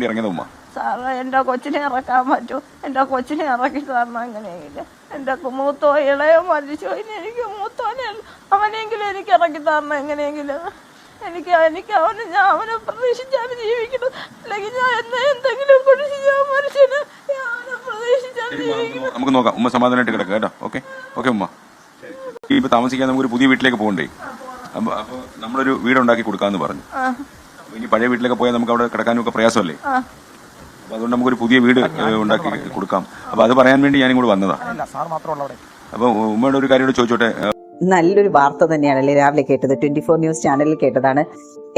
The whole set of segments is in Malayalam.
വേണ്ടി ഇറങ്ങിയത് ഉമ്മ സാറേ എന്റെ കൊച്ചിനെ ഇറക്കാൻ പറ്റൂ. എന്റെ കൊച്ചിനെ ഇറക്കി തരണം. അങ്ങനെയില്ല എന്റെ മൂത്തോ ഇളയോ മരിച്ചോ. ഇനി എനിക്ക് മൂത്തോനെ അവനെങ്കിലും എനിക്ക് ഇറക്കി തരണം. എങ്ങനെയെങ്കിലും എനിക്ക് എനിക്ക് അവന് ഞാൻ അവനെ പ്രതീക്ഷിച്ചാണ് ജീവിക്കുന്നത് അല്ലെങ്കിൽ ഞാൻ എന്നെ എന്തെങ്കിലും കുറിച്ച് ഞാൻ മനുഷ്യന് അവനെ പ്രതീക്ഷിച്ചാണ് ജീവിക്കുന്നത് നമുക്ക് നോക്കാം. ഉമ്മ സമാധാനമായിട്ട് കിടക്കുക കേട്ടോ. ഓക്കെ? ഓക്കെ ഉമ്മ. ഇപ്പൊ താമസിക്കാൻ നമുക്ക് ഒരു പുതിയ വീട്ടിലേക്ക് പോകണ്ടേ? അപ്പൊ നമ്മളൊരു വീട് ഉണ്ടാക്കി കൊടുക്കാന്ന് പറഞ്ഞു. ഇനി പഴയ വീട്ടിലൊക്കെ പോയാൽ നമുക്ക് അവിടെ കിടക്കാനും ഒക്കെ പ്രയാസമല്ലേ? അപ്പൊ അതുകൊണ്ട് നമുക്കൊരു പുതിയ വീട് ഉണ്ടാക്കി കൊടുക്കാം. അപ്പൊ അത് പറയാൻ വേണ്ടി ഞാൻ ഇങ്ങോട്ട് വന്നതാ. ഇല്ല സാർ മാത്രമല്ല അവിടെ. അപ്പൊ ഉമ്മയുടെ ഒരു കാര്യം ചോദിച്ചോട്ടെ? നല്ലൊരു വാർത്ത തന്നെയാണ് തന്നെയാണല്ലേ രാവിലെ കേട്ടത്. ട്വന്റി ഫോർ ന്യൂസ് ചാനലിൽ കേട്ടതാണ്.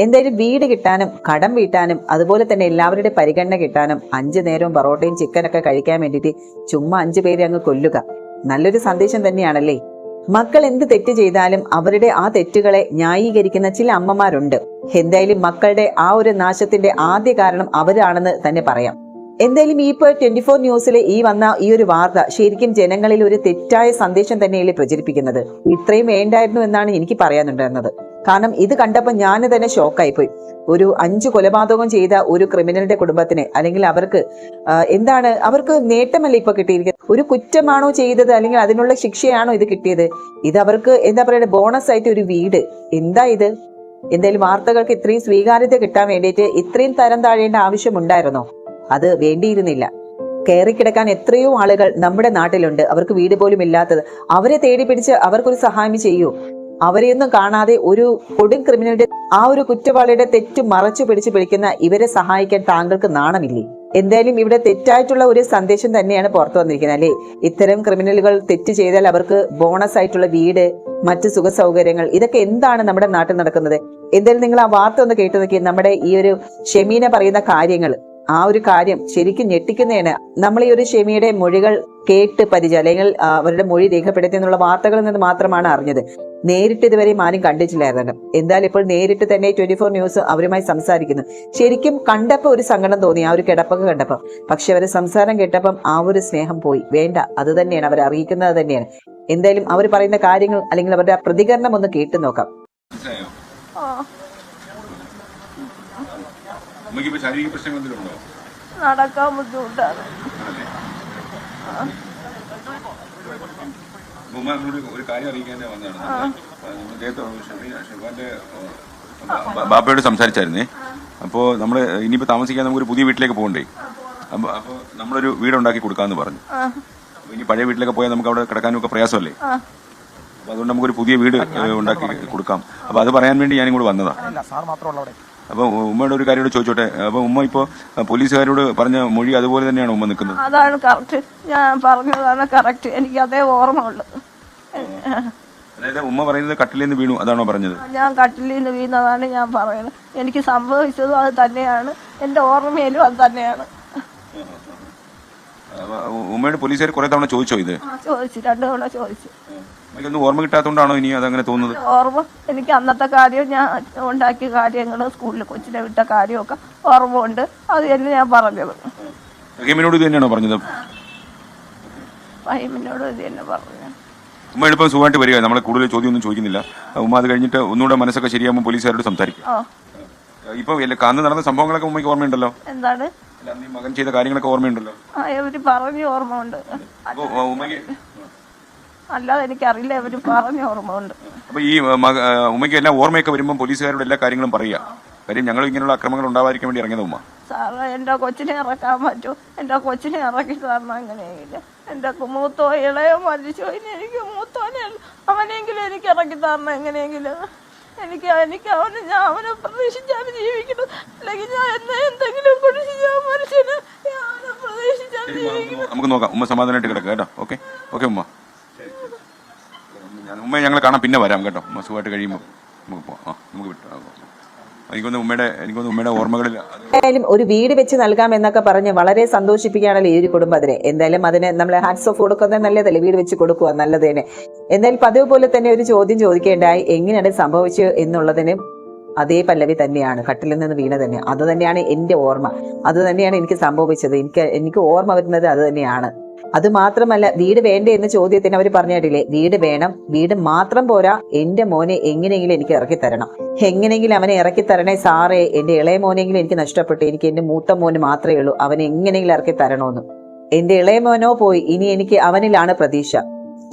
എന്തായാലും വീട് കിട്ടാനും കടം വീട്ടാനും അതുപോലെ തന്നെ എല്ലാവരുടെ പരിഗണന കിട്ടാനും അഞ്ചു നേരവും പൊറോട്ടയും ചിക്കനൊക്കെ കഴിക്കാൻ വേണ്ടിയിട്ട് ചുമ്മാ അഞ്ചു പേരെ അങ്ങ് കൊല്ലുക. നല്ലൊരു സന്ദേശം തന്നെയാണല്ലേ? മക്കൾ എന്ത് തെറ്റ് ചെയ്താലും അവരുടെ ആ തെറ്റുകളെ ന്യായീകരിക്കുന്ന ചില അമ്മമാരുണ്ട്. എന്തായാലും മക്കളുടെ ആ ഒരു നാശത്തിന്റെ ആദ്യ കാരണം അവരാണെന്ന് തന്നെ പറയാം. എന്തായാലും ഈ ഇപ്പോൾ ട്വന്റി ഫോർ ന്യൂസിലെ ഈ വന്ന ഈ ഒരു വാർത്ത ശരിക്കും ജനങ്ങളിൽ ഒരു തെറ്റായ സന്ദേശം തന്നെയല്ലേ പ്രചരിപ്പിക്കുന്നത്. ഇത്രയും വേണ്ടായിരുന്നു എന്നാണ് എനിക്ക് പറയാനുണ്ടായിരുന്നത്. കാരണം ഇത് കണ്ടപ്പോൾ ഞാൻ തന്നെ ഷോക്കായിപ്പോയി. ഒരു അഞ്ച് കൊലപാതകം ചെയ്ത ഒരു ക്രിമിനലിന്റെ കുടുംബത്തിന് അല്ലെങ്കിൽ അവർക്ക് എന്താണ് അവർക്ക് നേട്ടമല്ല ഇപ്പൊ കിട്ടിയിരിക്കുന്നത്? ഒരു കുറ്റമാണോ ചെയ്തത് അല്ലെങ്കിൽ അതിനുള്ള ശിക്ഷയാണോ ഇത് കിട്ടിയത്? ഇത് അവർക്ക് എന്താ പറയുക ബോണസ് ആയിട്ട് ഒരു വീട്. എന്താ ഇത്? എന്തായാലും വാർത്തകൾക്ക് ഇത്രയും സ്വീകാര്യത കിട്ടാൻ വേണ്ടിയിട്ട് ഇത്രയും തരം താഴേണ്ട ആവശ്യമുണ്ടായിരുന്നോ? അത് വേണ്ടിയിരുന്നില്ല. കയറിക്കിടക്കാൻ എത്രയോ ആളുകൾ നമ്മുടെ നാട്ടിലുണ്ട്. അവർക്ക് വീട് പോലും ഇല്ലാത്തത്. അവരെ തേടി പിടിച്ച് അവർക്കൊരു സഹായം ചെയ്യൂ. അവരെയൊന്നും കാണാതെ ഒരു കൊടും ക്രിമിനലിന്റെ ആ ഒരു കുറ്റവാളിയുടെ തെറ്റ് മറച്ചു പിടിച്ചു പിടിക്കുന്ന ഇവരെ സഹായിക്കാൻ താങ്കൾക്ക് നാണമില്ലേ? എന്തായാലും ഇവിടെ തെറ്റായിട്ടുള്ള ഒരു സന്ദേശം തന്നെയാണ് പുറത്തു വന്നിരിക്കുന്നത് അല്ലേ? ഇത്തരം ക്രിമിനലുകൾ തെറ്റ് ചെയ്താൽ അവർക്ക് ബോണസ് ആയിട്ടുള്ള വീട് മറ്റ് സുഖ സൗകര്യങ്ങൾ ഇതൊക്കെ എന്താണ് നമ്മുടെ നാട്ടിൽ നടക്കുന്നത്? എന്തായാലും നിങ്ങൾ ആ വാർത്ത ഒന്ന് കേട്ടു നോക്കി നമ്മുടെ ഈ ഒരു ഷെമീന പറയുന്ന കാര്യങ്ങൾ ആ ഒരു കാര്യം ശരിക്കും ഞെട്ടിക്കുന്നതാണ്. നമ്മൾ ഈ ഒരു ഷെമിയുടെ മൊഴികൾ കേട്ട് പരിചയം അല്ലെങ്കിൽ അവരുടെ മൊഴി രേഖപ്പെടുത്തി എന്നുള്ള വാർത്തകളിൽ നിന്ന് മാത്രമാണ് അറിഞ്ഞത്. നേരിട്ട് ഇതുവരെയും ആരും കണ്ടിട്ടില്ലായിരുന്നു. എന്തായാലും ഇപ്പോൾ നേരിട്ട് തന്നെ ട്വന്റി ഫോർ ന്യൂസ് അവരുമായി സംസാരിക്കുന്നു. ശരിക്കും കണ്ടപ്പോൾ ഒരു സങ്കടം തോന്നി ആ ഒരു കിടപ്പൊക്കെ കണ്ടപ്പം പക്ഷെ അവരെ സംസാരം കേട്ടപ്പം ആ ഒരു സ്നേഹം പോയി. വേണ്ട അത് തന്നെയാണ് അവർ അറിയിക്കുന്നത് തന്നെയാണ്. എന്തായാലും അവർ പറയുന്ന കാര്യങ്ങൾ അല്ലെങ്കിൽ അവരുടെ പ്രതികരണം ഒന്ന് കേട്ടു നോക്കാം മനസ്സിലായോ ആ ഉമ്മയ്ക്ക് ഇപ്പൊ ശാരീരിക പ്രശ്നങ്ങൾ എന്തെങ്കിലും ഉണ്ടോ? നടക്കാൻ ബുദ്ധിമുട്ടാണ്. ആണല്ലേ? അപ്പൊ ഉമ്മ ഒരു കാര്യം അറിയിക്കാൻ വന്നതാണ്. ബാപ്പയോട് സംസാരിച്ചായിരുന്നേ. അപ്പോൾ നമ്മൾ ഇനിയിപ്പോൾ താമസിക്കാൻ നമുക്കൊരു പുതിയ വീട്ടിലേക്ക് പോകണ്ടേ? അപ്പൊ അപ്പോൾ നമ്മളൊരു വീട് ഉണ്ടാക്കി കൊടുക്കാമെന്ന് പറഞ്ഞു ഇനി പഴയ വീട്ടിലൊക്കെ പോയാൽ നമുക്ക് അവിടെ കിടക്കാനൊക്കെ പ്രയാസമല്ലേ? അപ്പൊ അതുകൊണ്ട് നമുക്കൊരു പുതിയ വീട് ഉണ്ടാക്കി കൊടുക്കാം. അപ്പൊ അത് പറയാൻ വേണ്ടി ഞാൻ ഇങ്ങോട്ട് വന്നതാ. ഇല്ല സാർ മാത്രമല്ല അവിടെ അപ്പൊ ഉമ്മയുടെ ഒരു കാര്യം ചോദിച്ചോട്ടെ? അപ്പൊ ഉമ്മ ഇപ്പോ പോലീസുകാരോട് പറഞ്ഞ മൊഴി അതുപോലെ തന്നെയാണ് ഉമ്മ നിൽക്കുന്നത്? അതാണ് കറക്റ്റ് ഞാൻ പറഞ്ഞതാണ് കറക്റ്റ് എനിക്ക് അതേ ഓർമ്മ ഉള്ളു അതായത് ഉമ്മ പറയുന്നത് കട്ടിലിൽ നിന്ന് വീണു അതാണോ പറഞ്ഞത്? ഞാൻ കട്ടിലിൽ നിന്ന് വീണതാണ് ഞാൻ പറയുന്നത്. എനിക്ക് സംഭവിച്ചതും അത് തന്നെയാണ്. എന്റെ ഓർമ്മയിലും അത് തന്നെയാണ്. ഉമ്മയുടെ പോലീസുകാർ കുറെ തവണ ചോദിച്ചോ ഇത്? ചോദിച്ചു. രണ്ടു തവണ ചോദിച്ചു. എനിക്കൊന്നും ഓർമ്മ കിട്ടാത്തതുകൊണ്ടാണോ ഇനി അതങ്ങനെ തോന്നുന്നത്? ഓർമ്മ. എനിക്ക് അന്നത്തെ കാര്യം ഞാൻ ഉണ്ടാക്കിയ കാര്യങ്ങൾ സ്കൂളിൽ കൊച്ചിനെ വിട്ട കാര്യമൊക്കെ ഓർമ്മ ഉണ്ട് അത് തന്നെ ഞാൻ പറഞ്ഞത്. റഹീമിനോട് ഇത് തന്നെയാണോ പറഞ്ഞത്? റഹീമിനോട് ഇത് തന്നെ പറഞ്ഞു ഉമ്മ എളുപ്പം സുഖമായിട്ട് വരിക. നമ്മളെ കൂടുതൽ ചോദ്യമൊന്നും ചോദിക്കുന്നില്ല. ഉമ്മ അത് കഴിഞ്ഞിട്ട് ഒന്നുകൂടെ മനസ്സൊക്കെ ശരിയാകുമ്പോൾ പോലീസുകാരോട് സംസാരിക്കും. ആ. ഇപ്പൊ കാന്ന് നടന്ന സംഭവങ്ങളൊക്കെ ഉമ്മയ്ക്ക് ഓർമ്മയുണ്ടല്ലോ? എന്താണ്? മകൻ ചെയ്ത കാര്യങ്ങളൊക്കെ ഓർമ്മയുണ്ടല്ലോ? ആ പറഞ്ഞു ഓർമ്മ ഉണ്ട് ഉമ്മയ്ക്ക് അല്ലാതെ എനിക്കറിയില്ല അവർ പറഞ്ഞ ഓർമ്മ ഉണ്ട് അപ്പൊ ഈ ഉമ്മയ്ക്ക് എല്ലാം ഓർമ്മയൊക്കെ വരുമ്പോൾ പോലീസുകാരോട് എല്ലാ കാര്യങ്ങളും പറയുക കാര്യം ഞങ്ങൾ ഇങ്ങനെയുള്ള അക്രമങ്ങൾ ഉണ്ടാവാതിരിക്കാൻ വേണ്ടി ഇറങ്ങിയത് ഉമ്മ. സാറേ എന്റെ കൊച്ചിനെ ഇറക്കാൻ പറ്റൂ. എന്റെ കൊച്ചിനെ ഇറക്കി തരണം എങ്ങനെയെങ്കിലും എന്റെ മൂത്തോ ഇളയോ മരിച്ചോ ഇനി എനിക്ക് മൂത്തോനെ അവനെങ്കിലും എനിക്ക് ഇറക്കി തരണം എങ്ങനെയെങ്കിലും. എനിക്ക് എനിക്ക് അവന് ഞാൻ അവനെ പ്രതീക്ഷിച്ചാണ് ജീവിക്കുന്നത്. അല്ലെങ്കിൽ ഞാൻ എന്നെ എന്തെങ്കിലും കുറിച്ച് ഞാൻ മനുഷ്യന് ഞാൻ അവനെ പ്രതീക്ഷിച്ചാണ് ജീവിക്കുന്നത് നമുക്ക് നോക്കാം. ഉമ്മ സമാധാനമായിട്ട് കിടക്കാം കേട്ടോ. ഓക്കെ ഓക്കെ ഉമ്മ. ഉമ്മയെ ഞങ്ങൾ കാണാൻ പിന്നെ വരാം കേട്ടോ. സുഖമായിട്ട് കഴിയുമ്പോൾ നമുക്ക് പോവാം നമുക്ക് വിട്ടു. എനിക്കൊന്ന് ഉമ്മയുടെ എനിക്കൊന്ന് ഉമ്മയുടെ ഓർമ്മകളിൽ എന്തായാലും ഒരു വീട് വെച്ച് നൽകാം എന്നൊക്കെ പറഞ്ഞ് വളരെ സന്തോഷിപ്പിക്കുകയാണല്ലോ ഈ ഒരു കുടുംബത്തിനെ. എന്തായാലും അതിന് നമ്മൾ ഹാൻഡ്സ് ഓഫ് കൊടുക്കുന്നത് നല്ലതല്ലേ? വീട് വെച്ച് കൊടുക്കുക നല്ലത് തന്നെ എന്തായാലും പതിവ് പോലെ തന്നെ ഒരു ചോദ്യം ചോദിക്കേണ്ടായി. എങ്ങനെയാണ് സംഭവിച്ചത് എന്നുള്ളതിന് അതേ പല്ലവി തന്നെയാണ് കട്ടിലിൽ നിന്ന് വീണ തന്നെ. അത് തന്നെയാണ് എന്റെ ഓർമ്മ. അത് തന്നെയാണ് എനിക്ക് സംഭവിച്ചത്. എനിക്ക് എനിക്ക് ഓർമ്മ വരുന്നത് അത് തന്നെയാണ്. അത് മാത്രമല്ല വീട് വേണ്ടേ എന്ന ചോദ്യത്തിന് അവർ പറഞ്ഞിട്ടില്ലേ വീട് വേണം വീട് മാത്രം പോരാ എന്റെ മോനെ എങ്ങനെയെങ്കിലും എനിക്ക് ഇറക്കി തരണം. എങ്ങനെയെങ്കിലും അവനെ ഇറക്കി തരണേ സാറേ എന്റെ ഇളയ മോനെങ്കിലും എനിക്ക് നഷ്ടപ്പെട്ടു. എനിക്ക് എന്റെ മൂത്ത മോന് മാത്രമേ ഉള്ളൂ. അവനെ എങ്ങനെയെങ്കിലും ഇറക്കി തരണോന്ന്. എന്റെ ഇളയ മോനോ പോയി ഇനി എനിക്ക് അവനിലാണ് പ്രതീക്ഷ.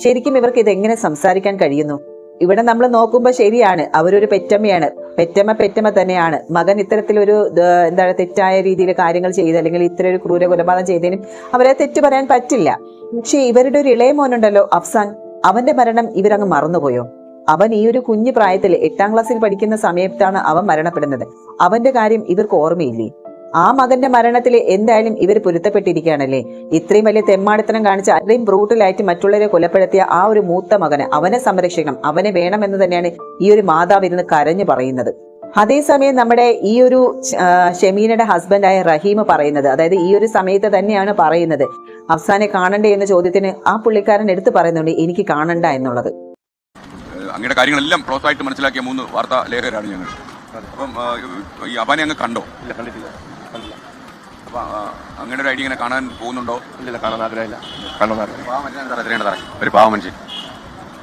ശരിക്കും ഇവർക്ക് ഇത് എങ്ങനെ സംസാരിക്കാൻ കഴിയുന്നു? ഇവിടെ നമ്മൾ നോക്കുമ്പോൾ ശരിയാണ് അവരൊരു പെറ്റമ്മയാണ്. പെറ്റമ്മ പെറ്റമ്മ തന്നെയാണ്. മകൻ ഇത്തരത്തിലൊരു എന്താണ് തെറ്റായ രീതിയിൽ കാര്യങ്ങൾ ചെയ്ത് അല്ലെങ്കിൽ ഇത്ര ഒരു ക്രൂര കൊലപാതകം ചെയ്തതിനും അവരെ തെറ്റ് പറയാൻ പറ്റില്ല. പക്ഷേ ഇവരുടെ ഒരു ഇളയ മോനുണ്ടല്ലോ അഫ്സാൻ. അവന്റെ മരണം ഇവരങ്ങ് മറന്നുപോയോ? അവൻ ഈ ഒരു കുഞ്ഞു പ്രായത്തിൽ എട്ടാം ക്ലാസ്സിൽ പഠിക്കുന്ന സമയത്താണ് അവൻ മരണപ്പെടുന്നത്. അവന്റെ കാര്യം ഇവർക്ക് ഓർമ്മയില്ലേ? ആ മകന്റെ മരണത്തിൽ എന്തായാലും ഇവർ പൊരുത്തപ്പെട്ടിരിക്കുകയാണല്ലേ? ഇത്രയും വലിയ തെമ്മാടിത്തനം കാണിച്ച് അത്രയും ബ്രൂട്ടലായിട്ട് മറ്റുള്ളവരെ കൊലപ്പെടുത്തിയ ആ ഒരു മൂത്ത മകന് അവനെ സംരക്ഷിക്കണം അവനെ വേണമെന്ന് തന്നെയാണ് ഈ ഒരു മാതാവ് ഇരുന്ന് കരഞ്ഞു പറയുന്നത്. അതേസമയം നമ്മുടെ ഈ ഒരു ഷമീനയുടെ ഹസ്ബൻഡായ റഹീം പറയുന്നത് അതായത് ഈ ഒരു സമയത്ത് തന്നെയാണ് പറയുന്നത്. അഫ്സാനെ കാണണ്ടേ എന്ന ചോദ്യത്തിന് ആ പുള്ളിക്കാരൻ എടുത്തു പറയുന്നുണ്ട് എനിക്ക് കാണണ്ട എന്നുള്ളത്. അങ്ങയുടെ കാര്യങ്ങളെല്ലാം ക്ലോസ് ആയിട്ട് മനസ്സിലാക്കിയ മൂന്ന് വാർത്താ ലേഖകരാണ് ഞങ്ങൾ. അപ്പം ഈ അവനെ അങ്ങ് കണ്ടോ? ഇല്ല കണ്ടിട്ടില്ല. കണ്ടില്ല അപ്പോൾ അങ്ങനെ ഒരു ഐഡിയ ഇങ്ങനെ കാണാൻ പോകുന്നുണ്ടോ? ഇല്ല കാണാൻ ആഗ്രഹമില്ല. കാണാൻ ആഗ്രഹം ഒരു പാവ മനുഷ്യൻ.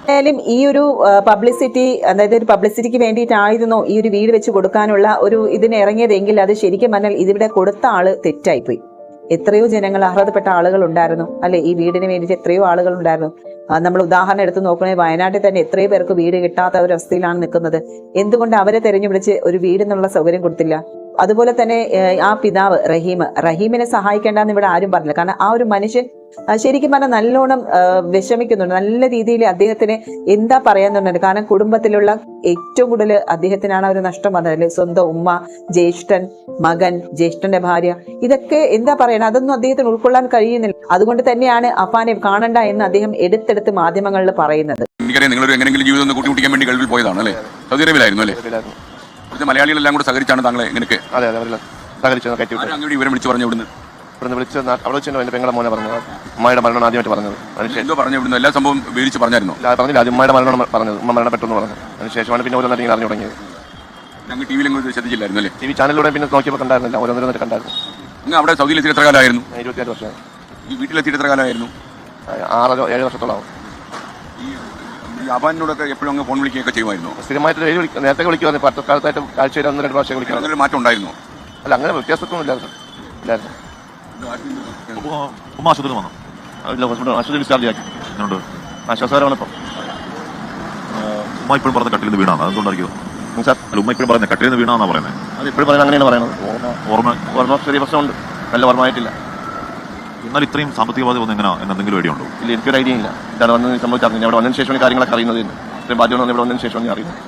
എന്തായാലും ഈ ഒരു പബ്ലിസിറ്റി അതായത് ഒരു പബ്ലിസിറ്റിക്ക് വേണ്ടിയിട്ടായിരുന്നോ ഈ ഒരു വീട് വെച്ച് കൊടുക്കാനുള്ള ഒരു ഇതിന് ഇറങ്ങിയതെങ്കിൽ അത് ശരിക്കും പറഞ്ഞാൽ ഇതിവിടെ കൊടുത്ത ആൾ തെറ്റായിപ്പോയി. എത്രയോ ജനങ്ങൾ അർഹതപ്പെട്ട ആളുകൾ ഉണ്ടായിരുന്നു. അല്ലെ? ഈ വീടിന് വേണ്ടിയിട്ട് എത്രയോ ആളുകൾ ഉണ്ടായിരുന്നു. നമ്മൾ ഉദാഹരണം എടുത്ത് നോക്കണേ വയനാട്ടിൽ തന്നെ എത്രയോ പേർക്ക് വീട് കിട്ടാത്ത ഒരു അവസ്ഥയിലാണ് നിൽക്കുന്നത്. എന്തുകൊണ്ട് അവരെ തെരഞ്ഞു പിടിച്ച് ഒരു വീട് എന്നുള്ള സൗകര്യം കൊടുത്തില്ല? അതുപോലെ തന്നെ ആ പിതാവ് റഹീം റഹീമിനെ സഹായിക്കേണ്ടെന്ന് ഇവിടെ ആരും പറഞ്ഞില്ല. കാരണം ആ ഒരു മനുഷ്യൻ ശരിക്കും പറഞ്ഞാൽ നല്ലോണം വിഷമിക്കുന്നുണ്ട്. നല്ല രീതിയിൽ അദ്ദേഹത്തിന് എന്താ പറയാന്നുണ്ട് കാരണം കുടുംബത്തിലുള്ള ഏറ്റവും കൂടുതൽ അദ്ദേഹത്തിനാണ് ഒരു നഷ്ടം വന്നത്. സ്വന്തം ഉമ്മ ജ്യേഷ്ഠൻ മകൻ ജ്യേഷ്ഠന്റെ ഭാര്യ. ഇതൊക്കെ എന്താ പറയണത് അതൊന്നും അദ്ദേഹത്തിന് ഉൾക്കൊള്ളാൻ കഴിയുന്നില്ല. അതുകൊണ്ട് തന്നെയാണ് അപ്പാനെ കാണണ്ട എന്ന് അദ്ദേഹം എടുത്തെടുത്ത് മാധ്യമങ്ങളിൽ പറയുന്നത്. എനിക്കറിയാം എങ്ങനെയെങ്കിലും ജീവിതം വേണ്ടി പോയതാണ് അല്ലേ? സൗദി അറേബ്യയിലായിരുന്നു അല്ലേ? മലയാളികളെല്ലാം കൂടെ സഹകരിച്ചാണ് താങ്കളെ എങ്ങനെയൊക്കെ അതെ അതെ അവരെല്ലാം സഹകരിച്ചു കയറ്റി വിട്ടു ആരും അങ്ങോട്ട് വിവരം വിളിച്ചു പറഞ്ഞു ഇവിടുന്ന്? ഇവിടുന്ന് വിളിച്ച് നാ- അവിടെ വെച്ച് എന്റെ പെങ്ങളെ മോനെ പറഞ്ഞു. അമ്മയുടെ മരണം ആദ്യമായിട്ട് പറഞ്ഞത്. അതിനുശേഷം എന്തോ പറഞ്ഞു ഇവിടുന്ന്? എല്ലാ സംഭവം വിവരിച്ച് പറഞ്ഞായിരുന്നു? ഇല്ല, അത് പറഞ്ഞില്ല. ആദ്യം അമ്മയുടെ മരണം പറഞ്ഞത്. ഉമ്മ മരണം പെട്ടെന്ന് പറഞ്ഞു അതിനുശേഷമാണ് പിന്നെ ഓരോന്നിങ്ങനെ അറിഞ്ഞു തുടങ്ങിയത്. ഞങ്ങൾ ടി വിയിലും ശ്രദ്ധിച്ചില്ലായിരുന്നു അല്ലേ? ടി വി ചാനലിലൂടെ പിന്നെ നോക്കിയപ്പോൾ കണ്ടായിരുന്നില്ല. ഓരോന്നിരുന്നിട്ട് കണ്ടായിരുന്നു. നിങ്ങൾ അവിടെ സൗദിയിലെത്തി എത്ര കാലമായിരുന്നു? ഞാൻ വർഷമാണ് വർഷം ഈ വീട്ടിലെത്തിയിട്ട് എത്ര കാലമായിരുന്നു? ആറോ ഏഴ് വർഷത്തോളം ഈ ഈ അപാനോടൊക്കെ എപ്പോഴും അങ്ങ് ഫോൺ വിളിക്കുകയൊക്കെ ചെയ്യുമായിരുന്നു. സ്ഥിരമായിട്ട് ഡെയിലി വിളിക്കും നേരത്തെ വിളിക്കുമായിരുന്നു. പത്ത് കാലത്തായിട്ട് ആഴ്ചയിൽ ഒന്ന് രണ്ട് പ്രാവശ്യം വിളിക്കണം അങ്ങനെ മാറ്റം ഉണ്ടായിരുന്നു. അല്ല അങ്ങനെ വ്യത്യാസമൊന്നും ഇല്ലായിരുന്നു. ഇല്ലായിരുന്നു. ഉമ്മ- ആശുപത്രി വന്നു? ഇല്ല ഹോസ്പിറ്റൽ ആശുപത്രി ഡിസ്ചാർജ് ആക്കി. എന്നുണ്ട് ആശ്വാസകരമാണ് ഇപ്പം ഉമ്മ ഇപ്പോഴും പറഞ്ഞ കട്ടിൽ നിന്ന് വീണാണ്. അതുകൊണ്ടായിരിക്കും. സാർ അല്ല ഉമ്മ ഇപ്പോഴും പറയുന്നത് കട്ടിൽ നിന്ന് വീണാന്നാ പറയുന്നത്. അത് ഇപ്പോഴും പറയുന്നത് അങ്ങനെയാണ് പറയുന്നത്. ഓർമ്മ ഓർമ്മ ചെറിയ പ്രശ്നമുണ്ട്. നല്ല ഓർമ്മയായിട്ടില്ല. എന്നാൽ ഇത്രയും സാമ്പത്തിക ബാധ്യത വന്ന് എങ്ങനെ എന്തെങ്കിലും ഐഡിയ ഉണ്ടോ? ഇല്ല എനിക്കൊരു ഐഡിയ ഇല്ല. ഇതാണ് വന്നത് സംഭവിച്ചറിഞ്ഞു ഇവിടെ വന്നതിന് ശേഷമാണ് കാര്യങ്ങളൊക്കെ അറിയുന്നത്. ഇത്രയും ബാധ്യത വന്ന് ഇവിടെ വന്നതിന് ശേഷമാണ് ഞാൻ അറിയുന്നത്.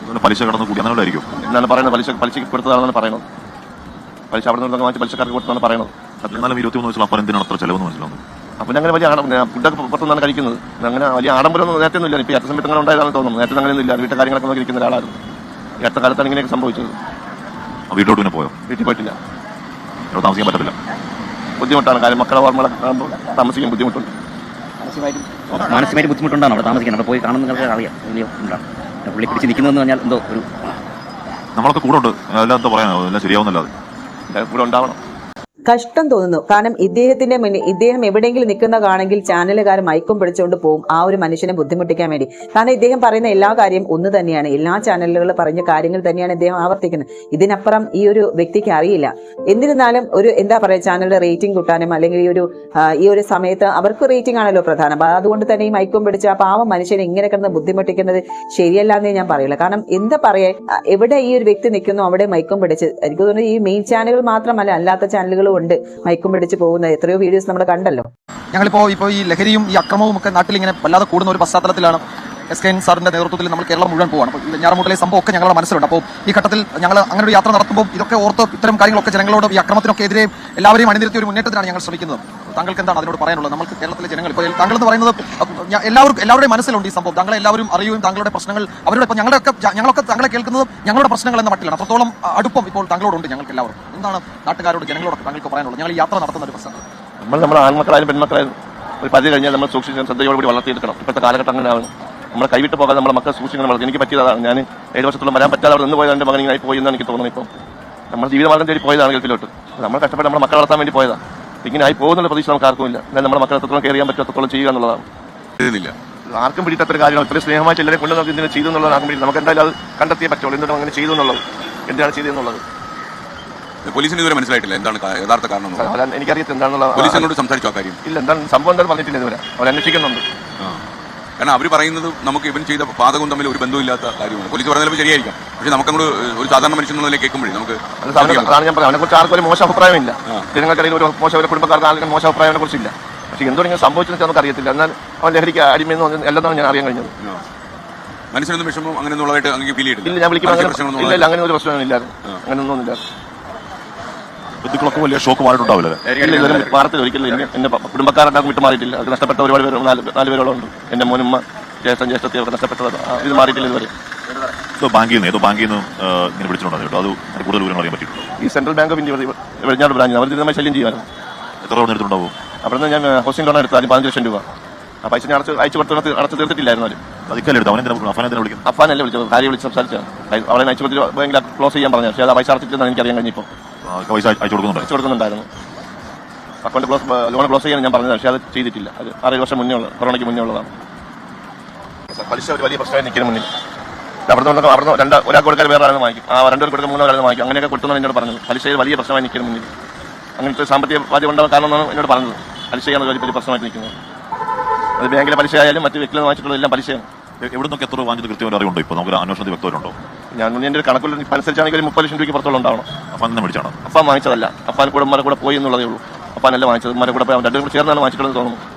അതുപോലെ പലിശ കടന്ന് കൂടി അങ്ങനെയുള്ളതായിരിക്കും എന്നാണ് പറയുന്നത്. പലിശ പലിശ കൊടുത്തതാണെന്നാണ് പറയുന്നത്. പലിശ അവിടെ നിന്ന് വാങ്ങിച്ച് പലിശക്കാർക്ക് കൊടുത്തതാണ് പറയുന്നത്. എന്നാലും ഇരുപത്തിമൂന്ന് വയസ്സിൽ അപ്പം എന്തിനാണ് അത്ര ചിലവെന്ന് മനസ്സിലാവുന്നു അപ്പം അങ്ങനെ വലിയ ഫുഡൊക്കെ പുറത്തുനിന്നാണ് കഴിക്കുന്നത്. അങ്ങനെ വലിയ ആഡംബരം നേരത്തെ ഒന്നുമില്ല ഇപ്പോൾ അടുത്ത സമയത്ത് അങ്ങനെ ഉണ്ടായതാണെന്ന് തോന്നുന്നു. നേരത്തെ അങ്ങനെ ഇല്ല. വീട്ടിലെ കാര്യങ്ങളൊക്കെ നോക്കി ഇരിക്കുന്ന ഒരാളായിരുന്നു. ഈ അടുത്ത കാലത്താണ് ഇങ്ങനെയൊക്കെ സംഭവിച്ചത്. വീട്ടിലോട്ട് പിന്നെ പോയോ? വീട്ടിൽ പോയിട്ടില്ല. താമസിക്കാൻ പറ്റത്തില്ല. ബുദ്ധിമുട്ടാണ്. കാര്യം മക്കളെ ഓർമ്മകളൊക്കെ കാണുമ്പോൾ താമസിക്കാൻ ബുദ്ധിമുട്ടുണ്ട്. മാനസികമായിട്ട് ബുദ്ധിമുട്ടുണ്ടാണ് അവിടെ താമസിക്കാൻ. അവിടെ പോയി കാണുന്ന നിങ്ങൾക്ക് അറിയാം. വലിയ ഉണ്ടാണ് പുള്ളി പിടിച്ച് നിൽക്കുന്നതെന്ന് പറഞ്ഞാൽ എന്തോ ഒരു നമ്മളൊക്കെ കൂടെ ഉണ്ട്. എല്ലാം എന്താ പറയാനോ എല്ലാം ശരിയാവുന്നല്ലാതെ. അത് കൂടെ ഉണ്ടാവണം. കഷ്ടം തോന്നുന്നു. കാരണം ഇദ്ദേഹത്തിന്റെ മുന്നിൽ ഇദ്ദേഹം എവിടെയെങ്കിലും നിൽക്കുന്ന കാണെങ്കിൽ ചാനലുകാർ മയക്കും പിടിച്ചുകൊണ്ട് പോകും. ആ ഒരു മനുഷ്യനെ ബുദ്ധിമുട്ടിക്കാൻ വേണ്ടി. കാരണം ഇദ്ദേഹം പറയുന്ന എല്ലാ കാര്യം ഒന്ന് തന്നെയാണ്. എല്ലാ ചാനലുകൾ പറഞ്ഞ കാര്യങ്ങൾ തന്നെയാണ് ഇദ്ദേഹം ആവർത്തിക്കുന്നത്. ഇതിനപ്പുറം ഈ ഒരു വ്യക്തിക്ക് അറിയില്ല. എന്നിരുന്നാലും ഒരു എന്താ പറയുക ചാനലിന്റെ റേറ്റിംഗ് കൂട്ടാനും അല്ലെങ്കിൽ ഈ ഒരു ഈ ഒരു സമയത്ത് അവർക്ക് റേറ്റിംഗ് ആണല്ലോ പ്രധാനം. അതുകൊണ്ട് തന്നെ ഈ മയക്കും പിടിച്ച ആ പാവം മനുഷ്യനെ ഇങ്ങനെ കിടന്ന് ബുദ്ധിമുട്ടിക്കുന്നത് ശരിയല്ല എന്നേ ഞാൻ പറയില്ല കാരണം എന്താ പറയാ എവിടെ ഈ ഒരു വ്യക്തി നിൽക്കുന്നു അവിടെ മയക്കും പിടിച്ച്. എനിക്ക് തോന്നുന്നു ഈ മെയിൻ ചാനലുകൾ മാത്രമല്ല അല്ലാത്ത ചാനലുകളും ഉണ്ട്. മയക്കും പിടിച്ച് പോകുന്നത് എത്രയോ വീഡിയോസ് നമ്മൾ കണ്ടല്ലോ. ഞങ്ങളിപ്പോൾ ഇപ്പോൾ ഈ ലഹരിയും ഈ അക്രമവും ഒക്കെ നാട്ടിൽ ഇങ്ങനെ വല്ലാതെ കൂടുന്ന ഒരു പശ്ചാത്തലത്തിലാണ് എസ് കെ എൻ സാറിന്റെ നേതൃത്വത്തിൽ നമ്മൾ കേരളം മുഴുവൻ പോവാണ്. അപ്പോൾ ഞാറമൂട്ടിലെ സംഭവം ഒക്കെ ഞങ്ങളുടെ മനസ്സിലുണ്ട്. അപ്പോൾ ഈ ഘട്ടത്തിൽ ഞങ്ങൾ അങ്ങനെ ഒരു യാത്ര നടത്തുമ്പോൾ ഇതൊക്കെ ഓർത്ത് ഇത്തരം കാര്യങ്ങളൊക്കെ ജനങ്ങളോട് ഈ അക്രമത്തിനൊക്കെ എതിരെ എല്ലാവരെയും അണിനിരത്തിയ ഒരു മുന്നേറ്റത്തിനാണ് ഞങ്ങൾ ശ്രമിക്കുന്നത്. താങ്കൾക്ക് എന്താണ് അതിനോട് പറയാനുള്ളത്? നമുക്ക് കേരളത്തിലെ ജനങ്ങൾ ഇപ്പോൾ താങ്കൾ എന്ന് പറയുന്നത് എല്ലാവർക്കും എല്ലാവരുടെയും മനസ്സിലുണ്ട് ഈ സംഭവം. താങ്കളെ എല്ലാവരും അറിയുകയും താങ്കളുടെ പ്രശ്നങ്ങൾ അവരുടെ ഇപ്പോൾ ഞങ്ങളുടെയൊക്കെ ഞങ്ങളൊക്കെ താങ്കളെ കേൾക്കുന്നത് ഞങ്ങളുടെ പ്രശ്നങ്ങൾ എന്ന മട്ടിലാണ്. അത്രത്തോളം അടുപ്പം ഇപ്പോൾ താങ്കളോടുണ്ട് ഞങ്ങൾക്ക് എല്ലാവർക്കും. എന്താണ് നാട്ടുകാരോട് ജനങ്ങളോട് താങ്കൾക്ക് പറയാനുള്ളത്? ഞങ്ങൾ ഈ യാത്ര നടത്തുന്ന ഒരു പ്രശ്നം നമ്മൾ നമ്മുടെ ആൺമക്കളായാലും പെൺമക്കളായാലും ഒരു പരിധി കഴിഞ്ഞാൽ നമ്മൾ സൂക്ഷിച്ച് ശ്രദ്ധയോടുകൂടി വളർത്തിയെടുക്കണം. ഇപ്പോഴത്തെ കാലഘട്ടം അങ്ങനെയാണ്. നമ്മളെ കൈവിട്ട് പോകാതെ നമ്മളെ മക്കളെ സൂക്ഷിക്കണം. വളർത്തി എനിക്ക് പറ്റിയതാണ്. ഞാൻ ഏഴ് വർഷത്തോളം വരാൻ പറ്റാതെ അവിടെ നിന്ന് പോയത് എന്റെ മകൻ ഇങ്ങനെ പോയി എന്നാണ് എനിക്ക് തോന്നുന്നത് ഇപ്പോൾ നമ്മൾ ജീവിതമാർഗം തേടി പോയതാണ് ഗൾഫിലോട്ട്. നമ്മൾ കഷ്ടപ്പെട്ട് നമ്മുടെ മക്കളെ വളർത്താൻ വേണ്ടി പോയതാണ് ഇങ്ങനെ ആയി പോകുന്നുള്ള പ്രതീക്ഷ നമുക്ക് ആർക്കും ഇല്ല. എന്നാൽ നമ്മുടെ മക്കളെ എത്രത്തോളം കെയർ ചെയ്യാൻ പറ്റും അത്രത്തോളം ചെയ്യുക എന്നുള്ളതാണ്. ആർക്കും ആർക്കും അത്ര കാര്യമാണ് ഇത്ര സ്നേഹമായിട്ട് എല്ലാവരും കൊണ്ട് നമുക്ക് ഇതിനെ ചെയ്തു എന്നുള്ളത് ആർക്കും പിടി നമുക്ക് എന്തായാലും അത് കണ്ടെത്തിയേ പറ്റുള്ളൂ. എന്തുകൊണ്ട് അങ്ങനെ ചെയ്തു എന്നുള്ളത്? എന്താണ് ചെയ്തെന്നുള്ളത് പോലീസിന് ഇതുവരെ മനസ്സിലായിട്ടില്ല. എന്താണ് യഥാർത്ഥ കാരണം എനിക്കറിയത്തില്ല. എന്താണെന്നുള്ള പോലീസിനോട് സംസാരിച്ചു ആ കാര്യം? ഇല്ല എന്താണ് സംഭവം എന്താണെന്ന് പറഞ്ഞിട്ടില്ല ഇതുവരെ. അവർ അന്വേഷിക്കുന്നുണ്ട്. ആ. കാരണം അവർ പറയുന്നത് നമുക്ക് ഇവൻ ചെയ്ത പാതകവും തമ്മിൽ ഒരു ബന്ധമില്ലാത്ത കാര്യമാണ്. പോലീസ് പറഞ്ഞാൽ ശരിയായിരിക്കാം. പക്ഷെ നമുക്കങ്ങോട് ഒരു സാധാരണ മനുഷ്യൻ എന്നുള്ള കേൾക്കുമ്പോഴേ നമുക്ക് ഞാൻ പറയാം അവനെക്കുറിച്ച് ആർക്കും ഒരു മോശം അഭിപ്രായമില്ല. ജനങ്ങൾക്കിടയിൽ ഒരു മോശം ഒരു കുടുംബക്കാർക്ക് ആർക്കും മോശം അഭിപ്രായത്തെ കുറിച്ചില്ല പക്ഷേ എന്തോ ഇങ്ങനെ സംഭവിച്ചെന്ന് നമുക്ക് അറിയത്തില്ല എന്നാൽ അവൻ ലഹരിക്ക് അടിമയെന്ന് പറഞ്ഞാൽ എല്ലാം ഞാൻ അറിയാൻ കഴിഞ്ഞത്. മനുഷ്യനൊന്നും വിഷമം അങ്ങനെ എന്നുള്ളതായിട്ട് അങ്ങനെ ഫീൽ ചെയ്തിട്ടില്ല. ഇല്ല ഞാൻ വിളിക്കുമ്പോൾ അങ്ങനെ ഇല്ല ഒരു പ്രശ്നമൊന്നും ഇല്ലായിരുന്നു. അങ്ങനെ ഒന്നും ഇല്ല ബന്ധുക്കളൊക്കെ വലിയ ഷോക്കുമായിട്ടുണ്ടാവില്ല മാറിയിട്ടുണ്ടാവില്ല. വാർത്തയിൽ ഒരിക്കലും എന്നെ എന്റെ കുടുംബക്കാരെല്ലാം വിട്ട് മാറിയിട്ടില്ല. അത് നഷ്ടപ്പെട്ട ഒരുപാട് പേര് നാല് നാല് പേരോളം ഉണ്ട്. എന്റെ മോനുമ്മ ജ്യേഷ്ഠൻ ജ്യേഷ്ഠത്തി അവർക്ക് നഷ്ടപ്പെട്ടത് ഇത് മാറിയിട്ടില്ല ഇതുവരെ. ഏതോ ബാങ്കിൽ നിന്ന് ഏതോ ബാങ്കിൽ നിന്ന് ഇങ്ങനെ വിളിച്ചിട്ടുണ്ടായിരുന്നു കേട്ടോ. അത് അതിന് കൂടുതൽ വിവരങ്ങൾ അറിയാൻ പറ്റിയിട്ടുണ്ടോ? ഈ central bank of India Velinjad branch അവർ തീരുമാനം ശല്യം ചെയ്യാനാണ് എത്ര ലോൺ എടുത്തിട്ടുണ്ടാവും? അവിടെ നിന്ന് ഞാൻ ഹൗസിംഗ് ലോൺ എടുത്ത് ആദ്യം പതിനഞ്ച് ലക്ഷം രൂപ. ആ പൈസ ഞാൻ അടച്ച് അയച്ചു കൊടുത്ത് അടച്ച് തീർത്തിട്ടില്ലായിരുന്നു അഫാനല്ലേ വിളിച്ചത്? കാര്യം വിളിച്ച് സംസാരിച്ചാണ് അവളെ അയച്ചു കൊടുത്ത് ബാങ്കിൽ ക്ലോസ് ചെയ്യാൻ പറഞ്ഞു പക്ഷേ ആ പൈസ അടച്ചിട്ടില്ലെന്ന് എനിക്കറിയാൻ കഴിഞ്ഞപ്പോൾ. പൈസ അയച്ചു കൊടുക്കുന്നുണ്ട്. അയച്ചു കൊടുക്കുന്നുണ്ടായിരുന്നു. അക്കൗണ്ട് ക്ലോസ് ലോൺ ക്ലോസ് ചെയ്യാൻ ഞാൻ പറഞ്ഞത് പക്ഷേ അത് ചെയ്തിട്ടില്ല. അത് ആറേഴ് വർഷം മുന്നേ ഉള്ള കൊറോണയ്ക്ക് മുന്നേ ഉള്ളതാണ്. പലിശ ഒരു വലിയ പ്രശ്നമായി നിൽക്കുന്ന മുന്നിൽ. അവിടെ നിന്ന് അവിടെ നിന്ന് രണ്ട് ഒരാൾക്ക് കൊടുക്കാൻ വേറെ ആളെ വാങ്ങിക്കും. ആ രണ്ടുപേർ കൊടുക്കാൻ മൂന്നാൾ വാങ്ങിക്കും. അങ്ങനെയൊക്കെ കൊടുത്തെന്നാണ് എന്നോട് പറഞ്ഞത്. പലിശ വലിയ പ്രശ്നമായി നിൽക്കുന്ന മുന്നിൽ. അങ്ങനത്തെ സാമ്പത്തിക ബാധ്യത ഉണ്ടാകാൻ കാരണം എന്നാണ് എന്നോട് പറഞ്ഞത്. പലിശയാണ് വലിയ പ്രശ്നമായിട്ട് നിൽക്കുന്നത്. അത് ബാങ്കിലെ പലിശ ആയാലും മറ്റ് വ്യക്തികൾ വാങ്ങിച്ചിട്ടുള്ള എല്ലാം പലിശയാണ്. എവിടെ നിന്നൊക്കെ എത്ര വാങ്ങിച്ചത് കൃത്യമായിട്ട് അറിവുണ്ടോ ഇപ്പോൾ? നമുക്ക് അന്വേഷണത്തിൽ വ്യക്തമായിട്ടുണ്ടോ ഞാൻ എന്റെ ഒരു കണക്കുള്ള അനുസരിച്ചാണെങ്കിൽ ഒരു മുപ്പത് ലക്ഷം രൂപയ്ക്ക് പുറത്തോളം ഉണ്ടാവണം. അപ്പം തന്നെ മേടിച്ചാണോ? അപ്പാൻ വാങ്ങിച്ചതല്ല. അപ്പാൻ കൂടെ ഉമ്മരെ കൂടെ പോയി എന്നുള്ളതേ ഉള്ളൂ. അപ്പാനല്ല വാങ്ങിച്ചത്. ഉമ്മരെ കൂടെ പോയി രണ്ടും കൂടെ ചേർന്നാണ് വാങ്ങിച്ചിട്ടുള്ളത് തോന്നുന്നു.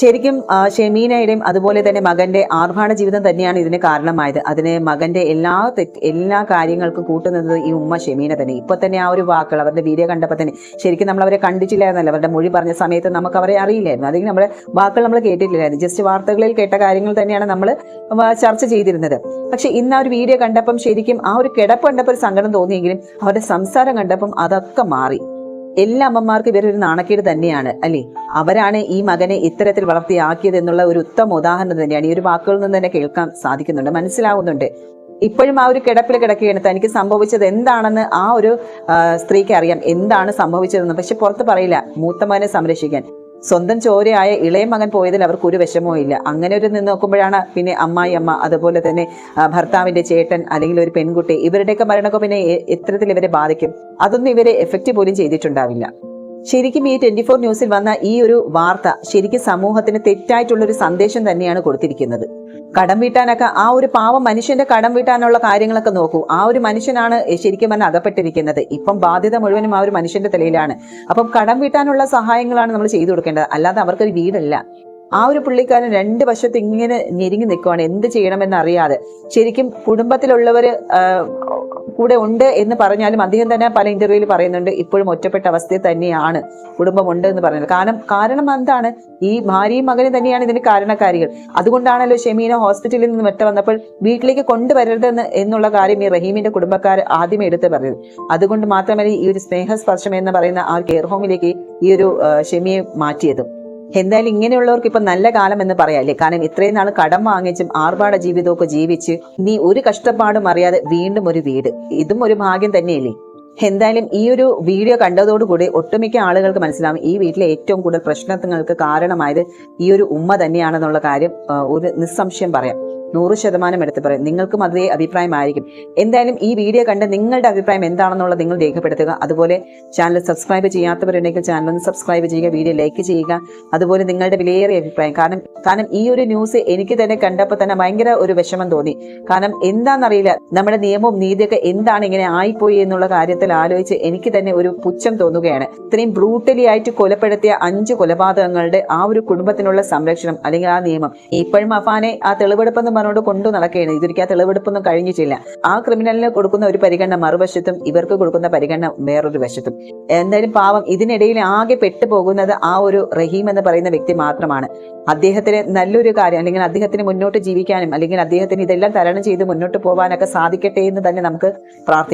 ശരിക്കും ഷെമീനയുടെയും അതുപോലെ തന്നെ മകന്റെ ആർഭാട ജീവിതം തന്നെയാണ് ഇതിന് കാരണമായത്. അതിന് മകന്റെ എല്ലാ എല്ലാ കാര്യങ്ങൾക്കും കൂട്ടുനിന്നത് ഈ ഉമ്മ ഷെമീന തന്നെ. ഇപ്പൊ തന്നെ ആ ഒരു വാക്കുകൾ അവരുടെ വീഡിയോ കണ്ടപ്പോൾ തന്നെ ശരിക്കും നമ്മൾ അവരെ കണ്ടിട്ടില്ലായിരുന്നല്ലോ. അവരുടെ മൊഴി പറഞ്ഞ സമയത്ത് നമുക്ക് അവരെ അറിയില്ലായിരുന്നു. അല്ലെങ്കിൽ നമ്മുടെ വാക്കുകൾ നമ്മൾ കേട്ടിട്ടില്ലായിരുന്നു. ജസ്റ്റ് വാർത്തകളിൽ കേട്ട കാര്യങ്ങൾ തന്നെയാണ് നമ്മൾ ചർച്ച ചെയ്തിരുന്നത്. പക്ഷെ ഇന്ന് ആ ഒരു വീഡിയോ കണ്ടപ്പം ശരിക്കും ആ ഒരു കിടപ്പ് കണ്ടപ്പോൾ ഒരു സങ്കടം തോന്നിയെങ്കിലും അവരുടെ സംസാരം കണ്ടപ്പം അതൊക്കെ മാറി. എല്ലാ അമ്മമാർക്കും ഇവരൊരു നാണക്കേട് തന്നെയാണ് അല്ലേ? അവരാണ് ഈ മകനെ ഇത്തരത്തിൽ വളർത്തിയാക്കിയത് എന്നുള്ള ഒരു ഉത്തമ ഉദാഹരണം തന്നെയാണ്. ഈ ഒരു വാക്കുകളിൽ നിന്ന് തന്നെ കേൾക്കാൻ സാധിക്കുന്നുണ്ട് മനസ്സിലാവുന്നുണ്ട്. ഇപ്പോഴും ആ ഒരു കിടപ്പിൽ കിടക്കുകയാണ് തനിക്ക് സംഭവിച്ചത് എന്താണെന്ന് ആ ഒരു സ്ത്രീക്ക് അറിയാം. എന്താണ് സംഭവിച്ചതെന്ന്. പക്ഷെ പുറത്ത് പറയില്ല മൂത്ത മകനെ സംരക്ഷിക്കാൻ. സ്വന്തം ചോരയായ ഇളയ മകൻ പോയതിൽ അവർക്ക് ഒരു വിഷമവും ഇല്ല. അങ്ങനെ ഒരു നിന്ന് നോക്കുമ്പോഴാണ് പിന്നെ അമ്മായി അമ്മ അതുപോലെ തന്നെ ഭർത്താവിന്റെ ചേട്ടൻ അല്ലെങ്കിൽ ഒരു പെൺകുട്ടി ഇവരുടെയൊക്കെ മരണമൊക്കെ പിന്നെ എത്രത്തിൽ ഇവരെ ബാധിക്കും? അതൊന്നും ഇവരെ എഫക്റ്റ് പോലും ചെയ്തിട്ടുണ്ടാവില്ല. ശരിക്കും ഈ ട്വന്റി ഫോർ ന്യൂസിൽ വന്ന ഈ ഒരു വാർത്ത ശരിക്കും സമൂഹത്തിന് തെറ്റായിട്ടുള്ള ഒരു സന്ദേശം തന്നെയാണ് കൊടുത്തിരിക്കുന്നത്. കടം വീട്ടാനൊക്കെ ആ ഒരു പാവം മനുഷ്യന്റെ കടം വീട്ടാനുള്ള കാര്യങ്ങളൊക്കെ നോക്കൂ. ആ ഒരു മനുഷ്യനാണ് ശരിക്കും പറഞ്ഞാൽ അകപ്പെട്ടിരിക്കുന്നത്. ഇപ്പം ബാധ്യത മുഴുവനും ആ ഒരു മനുഷ്യന്റെ തലയിലാണ്. അപ്പം കടം വീട്ടാനുള്ള സഹായങ്ങളാണ് നമ്മൾ ചെയ്തു കൊടുക്കേണ്ടത്. അല്ലാതെ അവർക്കൊരു വീടല്ല. ആ ഒരു പുള്ളിക്കാരൻ രണ്ട് വശത്ത് ഇങ്ങനെ ഞെരുങ്ങി നിൽക്കുവാണ്. എന്ത് ചെയ്യണമെന്ന് അറിയാതെ ശരിക്കും കുടുംബത്തിലുള്ളവര് ആ, കൂടെ ഉണ്ട് എന്ന് പറഞ്ഞാലും അദ്ദേഹം തന്നെ പല ഇന്റർവ്യൂവിൽ പറയുന്നുണ്ട് ഇപ്പോഴും ഒറ്റപ്പെട്ട അവസ്ഥയിൽ തന്നെയാണ് കുടുംബമുണ്ട് എന്ന് പറയുന്നത്. കാരണം കാരണം എന്താണ്? ഈ ഭാര്യയും മകനും തന്നെയാണ് ഇതിന് കാരണക്കാരികൾ. അതുകൊണ്ടാണല്ലോ ഷെമീന ഹോസ്പിറ്റലിൽ നിന്ന് വിട്ട വന്നപ്പോൾ വീട്ടിലേക്ക് കൊണ്ടുവരരുതെന്ന് എന്നുള്ള കാര്യം ഈ റഹീമിന്റെ കുടുംബക്കാർ ആദ്യമേ എടുത്ത് പറയുന്നത് അതുകൊണ്ട് മാത്രമല്ല ഈ ഒരു സ്നേഹസ്പർശം എന്ന് പറയുന്ന ആ കെയർ ഹോമിലേക്ക് ഈ ഒരു ഷെമിയെ മാറ്റിയതും. എന്തായാലും ഇങ്ങനെയുള്ളവർക്ക് ഇപ്പൊ നല്ല കാലം എന്ന് പറയാല്ലേ? കാരണം ഇത്രയും നാൾ കടം വാങ്ങിച്ചും ആർഭാട ജീവിതമൊക്കെ ജീവിച്ച് നീ ഒരു കഷ്ടപ്പാടും അറിയാതെ വീണ്ടും ഒരു വീട്. ഇതും ഒരു ഭാഗ്യം തന്നെയല്ലേ? എന്തായാലും ഈ ഒരു വീഡിയോ കണ്ടതോടുകൂടി ഒട്ടുമിക്ക ആളുകൾക്ക് മനസ്സിലാവും ഈ വീട്ടിലെ ഏറ്റവും കൂടുതൽ പ്രശ്നങ്ങൾക്ക് കാരണമായത് ഈ ഒരു ഉമ്മ തന്നെയാണെന്നുള്ള കാര്യം ഒരു നിസ്സംശയം പറയാം. നൂറ് ശതമാനം എടുത്ത് പറയും. നിങ്ങൾക്കും അതേ അഭിപ്രായമായിരിക്കും. എന്തായാലും ഈ വീഡിയോ കണ്ട് നിങ്ങളുടെ അഭിപ്രായം എന്താണെന്നുള്ളത് നിങ്ങൾ രേഖപ്പെടുത്തുക. അതുപോലെ ചാനൽ സബ്സ്ക്രൈബ് ചെയ്യാത്തവരുണ്ടെങ്കിൽ ചാനൽ ഒന്ന് സബ്സ്ക്രൈബ് ചെയ്യുക വീഡിയോ ലൈക്ക് ചെയ്യുക. അതുപോലെ നിങ്ങളുടെ വിലയേറിയ അഭിപ്രായം. കാരണം കാരണം ഈ ഒരു ന്യൂസ് എനിക്ക് തന്നെ കണ്ടപ്പോൾ തന്നെ ഭയങ്കര ഒരു വിഷമം തോന്നി. കാരണം എന്താണെന്നറിയില്ല നമ്മുടെ നിയമവും നീതിയൊക്കെ എന്താണ് ഇങ്ങനെ ആയിപ്പോയി എന്നുള്ള കാര്യത്തിൽ ആലോചിച്ച് എനിക്ക് തന്നെ ഒരു പുച്ഛം തോന്നുകയാണ്. ഇത്രയും ബ്രൂട്ടലി ആയിട്ട് കൊലപ്പെടുത്തിയ അഞ്ച് കൊലപാതകങ്ങളുടെ ആ ഒരു കുടുംബത്തിനുള്ള സംരക്ഷണം അല്ലെങ്കിൽ ആ നിയമം. ഇപ്പോഴും അഫാനെ ആ തെളിവെടുപ്പെന്ന് പറഞ്ഞുകൊണ്ട് കൊണ്ടു നടക്കുകയാണ് ഇതൊരിക്കൽ തെളിവെടുപ്പൊന്നും കഴിഞ്ഞിട്ടില്ല. ആ ക്രിമിനലിന് കൊടുക്കുന്ന ഒരു പരിഗണന മറുവശത്തും ഇവർക്ക് കൊടുക്കുന്ന പരിഗണന വേറൊരു വശത്തും. എന്തായാലും പാവം ഇതിനിടയിൽ ആകെ പെട്ടുപോകുന്നത് ആ ഒരു റഹീം എന്ന് പറയുന്ന വ്യക്തി മാത്രമാണ്. അദ്ദേഹത്തിന് നല്ലൊരു കാര്യം അല്ലെങ്കിൽ അദ്ദേഹത്തിന് മുന്നോട്ട് ജീവിക്കാനും അല്ലെങ്കിൽ അദ്ദേഹത്തിന് ഇതെല്ലാം തരണം ചെയ്ത് മുന്നോട്ട് പോകാനൊക്കെ സാധിക്കട്ടെ എന്ന് തന്നെ നമുക്ക് പ്രാർത്ഥിക്കാം.